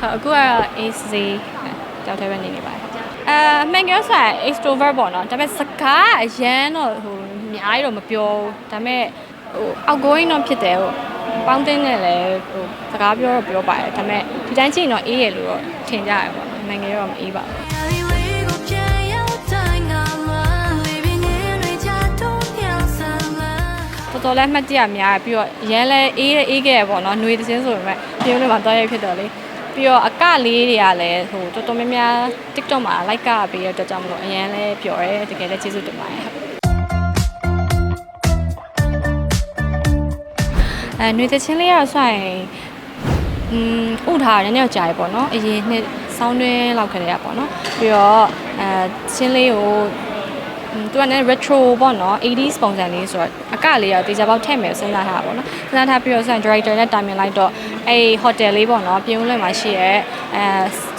ဟုတ်အခုကတော့ AC ကြောက်တဲ့ပဲနေနေပါတယ်အဲအမှန်ပြောဆိုရင် extrovert ပေါ့နော်ဒါပေမဲ့စကားအရန်တော့ဟိုအများကြီးတော့မပြောဘူးဒါပေမဲ့ဟို outgoing တော့ဖြစ်တယ်ဟိုပေါင်းတင်းနဲ့လည်းဟိုစကားပြောတော့ပြောပါတယ်ဒါပေမဲ့ဒီတိုင်းကြည့်ရင်တော့အေးရလို့တော့ထင်ကြရပေါ့နော်အမှန်ကတော့မအေးပါဘူး alleyway ကိုပြန်ရောက်တိုင်းငါမှာလေးပြင်းနေတွေချတုံးပြောင်းစမ်းလာတော်တော်လည်းမှတ်တရများတယ်ပြီးတော့ရန်လဲအေးအေးခဲ့ရပေါ့နော်ຫນွေသင်းဆိုပေမဲ့ပြုံးလေးမှာတော့ရိုက်ဖြစ်တော့လေ ပြီးတော့အကလေးတွေကလည်းဟိုတော်တော်များများ TikTok မှာ like ကပေးရတော့ကြောင့်မလို့အရန်လဲပျော်ရဲတကယ်လည်းကျေးဇူးတင်ပါတယ်ဟုတ်အဲຫນွေသချင်းလေးရဆိုရင်อืมဥထားတယ်နည်းနည်းကြာရပေါ့နော်အရင်နှစ်ဆောင်းတွင်းလောက်ခရေရပေါ့နော်ပြီးတော့အဲချင်းလေးကို သူကလည်း retro ပေါ့နော် 80s ပုံစံလေးဆိုတော့အကလေးရောတေချာပေါက်ထည့်မယ်စဉ်းစားထားတာပေါ့နော်စဉ်းစားထားပြီးတော့ဆိုရင် director နဲ့တိုင်ပင်လိုက်တော့အဲ့ hotel လေးပေါ့နော်ပြုံးလွင်မှာရှိရဲအဲ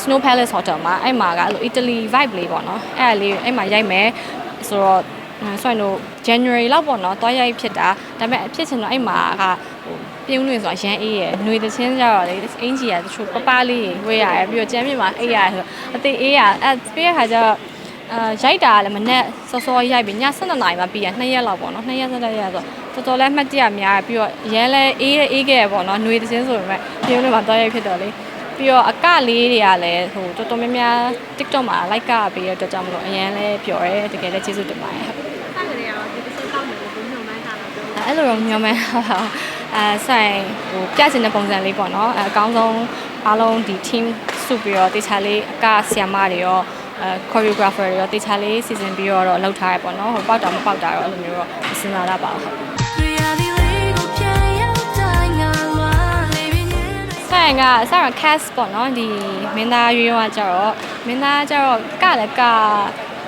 Snow Palace Hotel မှာအဲ့မှာကအဲ့လို Italy vibe လေးပေါ့နော်အဲ့ဒါလေးအဲ့မှာရိုက်မယ်ဆိုတော့ဆိုရင်တော့ January လောက်ပေါ့နော်တွားရိုက်ဖြစ်တာဒါပေမဲ့ဖြစ်ချင်တော့အဲ့မှာကဟိုပြုံးလွင်ဆိုတာရန်အေးရယ်ຫນွေသချင်းကြတော့လေအင်ကြီးရတချို့ပပလေးဝေးရတယ်ပြီးတော့ကျမ်းမြင့်မှာအေးရတယ်ဆိုတော့အသေးအေးရအဲ့ပြီးရခါကျတော့ အာရိုက်တာကလည်းမနဲ့စောစောရိုက်ပြီးည7နာရီမှပြီးရ2ရက်လောက်ပေါ့နော်2ရက်ဆက်ရက်ဆိုတော်တော်လည်းမှတ်တရများတယ်ပြီးတော့ရန်လဲအေးအေးခဲ့ရပေါ့နော်ຫນွေသင်းဆိုပေမဲ့ပြုံးလေးမှာတော့ရိုက်ဖြစ်တော့လေပြီးတော့အကလေးတွေကလည်းဟိုတော်တော်များများ TikTok မှာ like ကပေးရတဲ့အတွက်ကြောင့်မလို့အရန်လဲပျော်ရဲတကယ်လည်းကျေးဇူးတင်ပါတယ်ဟုတ်အဲ့ဒါတွေကတော့ဒီတစ်ချက်တောက်မယ်လို့ဘုံညုံမှန်းတာတော့ပြောအဲ့လိုတော့ညောင်းမဲဟာအဲဆိုင်ဟိုပြချင်တဲ့ပုံစံလေးပေါ့နော်အဲအကောင်းဆုံးအားလုံးဒီ team စုပြီးတော့တေချာလေးအကဆီယမတွေရော အဲ choreographer တွေရောတေချာလေးစီစဉ်ပြီးတော့လောက်ထားရပေါ့နော်ဟိုပေါက်တာမပေါက်တာတော့အဲ့လိုမျိုးတော့မစဉ်းစားရပါဘူးဟုတ် reality ကိုပြန်ရောက်တိုင်းငါမှာလေးပြင်းနေတွေဆိုင်ကဆိုင်က cast ပေါ့နော်ဒီမင်းသားရွေးရောကြတော့မင်းသားကြတော့ကလည်းက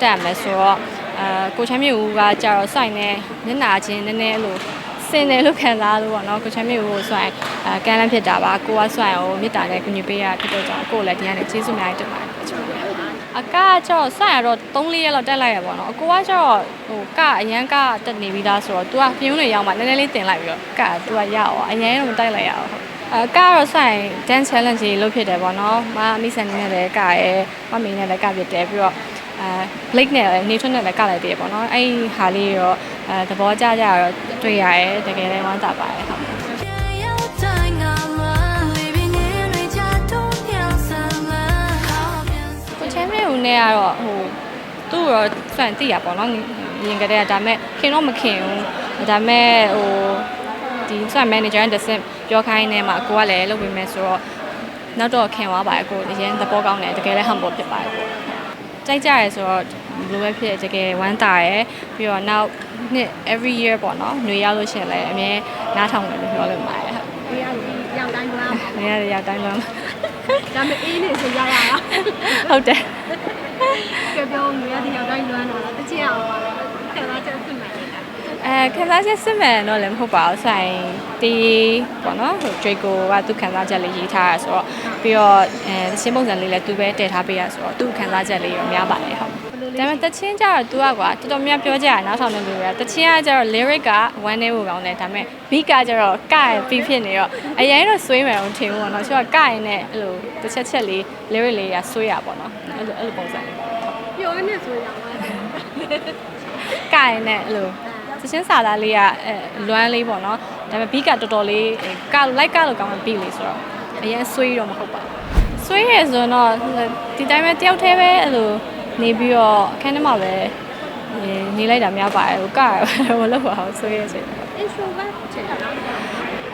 တက်မယ်ဆိုတော့အဲကိုချမ်းမြေဦးကကြတော့ဆိုင်နေမျက်နှာချင်းနည်းနည်းအဲ့လိုစင်တယ်လို့ခံစားလို့ပေါ့နော်ကိုချမ်းမြေဦးကိုဆိုင်အဲကမ်းလန်းဖြစ်တာပါကိုကဆိုင်ကိုမေတ္တာနဲ့ကူညီပေးရဖြစ်တော့ကြောင့်ကိုကိုလည်းဒီကနေကျေးဇူးအများကြီးတင်ပါတယ် အကကျတော့ဆိုင်ရတော့3-4ရက်လောက်တက်လိုက်ရပါတော့အကိုကကျတော့ဟိုကအရန်ကတက်နေပြီးသားဆိုတော့ तू ကပြင်းနေရောက်မှနည်းနည်းလေးတင်လိုက်ပြီးတော့က तू ကရအောင်အရန်တော့မတိုက်လိုက်ရအောင်ဟုတ်အကတော့ဆိုင် dance challenge ကြီးလုပ်ဖြစ်တယ်ပေါ့နော်မအမိဆန်နေနဲ့လည်းကရဲမမီနဲ့လည်းကဖြစ်တယ်ပြီးတော့အဲ blake နဲ့လည်းနေထွန်းနဲ့လည်းကလိုက်သေးတယ်ပေါ့နော်အဲ့ဒီဟာလေးရောအဲသဘောကျကြတော့တွေ့ရတယ်တကယ်လည်းဝမ်းသာပါတယ်ဟုတ် နဲ့ကတော့ဟိုသူ့ရောစွန့်သိရပေါ့နော်ရင်ကလေးကဒါပေမဲ့ခင်တော့မခင်ဘူးဒါပေမဲ့ဟိုဒီစွန့် manager နဲ့တစ်ဆင့်ပြောခိုင်းနေမှာကိုကလည်းလုပ်ပေးမယ်ဆိုတော့နောက်တော့ခင်သွားပါတယ်ကိုအရင်သဘောကောင်းတယ်တကယ်လည်း humble ဖြစ်ပါတယ်ကိုကြိုက်ကြရဲဆိုတော့ဘယ်လိုပဲဖြစ်တကယ်ဝမ်းသာရယ်ပြီးတော့နောက်နှစ် every year ပေါ့နော်ຫນွေရောက်လို့ရှိရင်လည်းအမြဲနားထောင်တယ်လို့ပြောလို့ပါတယ်ဟုတ်ဒီက ရောက်တိုင်းလား။နေရာတွေရောက်တိုင်းလုံးဒါပေမဲ့အေးနေဆိုရောက်ရတာဟုတ်တယ်ပြောပြောငွေရတဲ့ရောက်တိုင်းလွမ်းတော့တချင်အောင်ပါလေခံစားချက်ဖြစ်မှန်တယ်။အဲခံစားချက်စစ်မှန်တော့လည်းမဟုတ်ပါဘူးဆိုင်တီးပေါ့နော်ဟို Draco ကသူခံစားချက်လေးရေးထားရဆိုတော့ပြီးတော့အဲရှင်းပုံစံလေးလည်းသူပဲတည်ထားပေးရဆိုတော့သူခံစားချက်လေးရောများပါတယ်ဟုတ်။ ဒါပေမဲ့တချင်းကျတော့ तू อ่ะကွာတော်တော်များပြောကြရနောက်ဆောင်နေလို့ရတချင်းကကျတော့ lyric က1 day ကိုကောင်းတယ်ဒါပေမဲ့ beat ကကျတော့ကရပြီးဖြစ်နေတော့အရင်တော့ဆွေးမယ်တော့ထင်ဘူးပေါ့နော်သူကကရင်နဲ့အဲ့လိုတစ်ချက်ချက်လေး lyric လေးကဆွေးရပေါ့နော်အဲ့လိုအဲ့လိုပုံစံလေးပေါ့ ပြောနေဆိုရအောင် ကရင်နဲ့အဲ့လိုသချင်းစာသားလေးကအဲလွမ်းလေးပေါ့နော်ဒါပေမဲ့ beat ကတော်တော်လေးက like ကလို့ကောင်းတဲ့ beat လေးဆိုတော့အရင်ဆွေးတော့မဟုတ်ပါဘူးဆွေးရဆိုတော့ဒီတိုင်းပဲတယောက်တည်းပဲအဲ့လို နေပြီးတော့အခန်းထဲမှာပဲနေလိုက်တာများပါတယ်ဟိုကရမလုပ်ပါဘူးဆွေးရဆိုရင် introvert ချင်တာ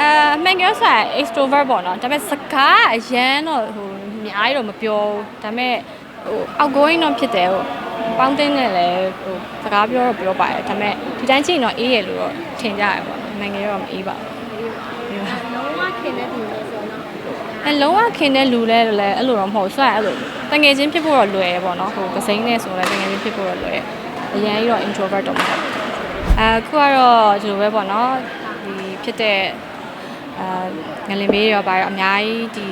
အဲအမှန်ပြောဆိုရင် extrovert ပေါ့နော်ဒါပေမဲ့စကားအရန်တော့ဟိုအများကြီးတော့မပြောဘူးဒါပေမဲ့ဟို outgoing တော့ဖြစ်တယ်ဟိုပေါင်းတင်းနဲ့လည်းဟိုစကားပြောတော့ပြောပါတယ်ဒါပေမဲ့ဒီတိုင်းကြည့်ရင်တော့အေးရလို့တော့ထင်ကြရပေါ့နော်နိုင်ငံရောမအေးပါဘူးအေးပါလုံးဝခင်တဲ့သူလို့ဆိုတော့ အဲလုံးဝခင်တဲ့လူလဲလည်းအဲ့လိုတော့မဟုတ်ဆိုရင်အဲ့လိုတငယ်ချင်းဖြစ်ဖို့တော့လွယ်ရပေါ့နော်ဟိုကစိမ်းနဲ့ဆိုလည်းတငယ်ချင်းဖြစ်ဖို့တော့လွယ်အရင်ကြီးတော့ introvert တော့မဟုတ်ဘူးအခုကတော့ဒီလိုပဲပေါ့နော်ဒီဖြစ်တဲ့အာငလင်မေးရောပါရောအများကြီးဒီ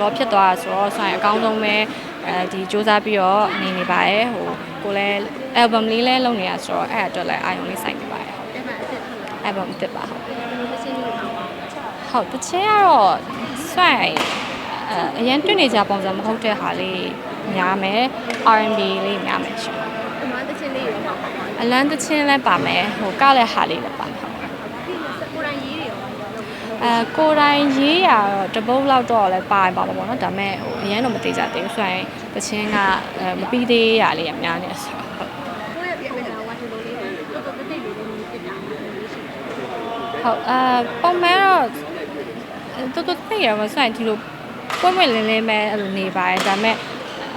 လောဖြစ်သွားတာဆိုတော့ဆိုရင်အကောင်းဆုံးပဲအဲဒီစူးစမ်းပြီးတော့နေနေပါရဲ့ဟိုကိုလည်း album လေးလည်းလုပ်နေရဆိုတော့အဲ့အတွက်လည်းအာရုံလေးစိုက်နေပါရဲ့အဲ့မှာအစ်စ်ထလာ album အစ်စ်ပါဟုတ်တယ်ဒီလိုချင်းလို့တော့ ဟုတ်တချင်းကတော့ဆွန့်အဲအရင်တွေ့နေကြပုံစံမဟုတ်တဲ့ဟာလေးများမယ် R&B လေးများမယ်ရှင်ဒီမှာတချင်းလေးရောပါပါအလန်းတချင်းလည်းပါမယ်ဟိုကလည်းဟာလေးလည်းပါမယ်ဒီကိုရိုင်းရေးတွေရောအဲကိုယ်တိုင်ရေးရတော့တပုတ်လောက်တော့လည်းပါပါပါပေါ့နော်ဒါပေမဲ့ဟိုအရင်တော့မသေးကြသေးဘူးဆိုရင်တချင်းကအဲမပြီးသေးရလေးအများနေဆိုတော့ဟုတ်ကိုယ့်ရဲ့ပြန်လာဝါတူလိုလေးတော်တော်တိတ်လေးလေးဖြစ်တာလေးရှိတယ်ဟုတ်အာပုံမှန်တော့ တော်တော်သိရပါဆိုရင်ဒီလိုပွင့်ပွင့်လင်းလင်းပဲအဲ့လိုနေပါတယ်ဒါပေမဲ့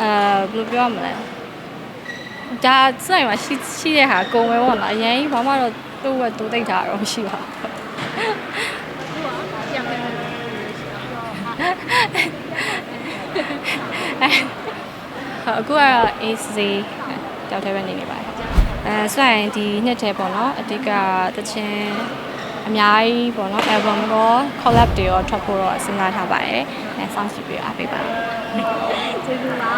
အာဘယ်လိုပြောရမလဲဒါစိုက်မှာရှိရှိတဲ့ဟာကုံပဲပေါ့နော်အရင်ကြီးဘာမှတော့သူ့ဝက်တူသိတာတော့မရှိပါဘူးပြန်ပြန်လာဟုတ်အခုကတော့ AC တောက်ထဲပဲနေနေပါတယ်အဲဆိုရင်ဒီနှစ်ထဲပေါ့နော်အတိတ်ကတချင်း အများကြီးပေါ့နော် album ရော collab တွေရောထွက်ဖို့တော့စဉ်းစားထားပါတယ်အဲစောင့်ကြည့်ပြီးအားပေးပါကျေးဇူးပါ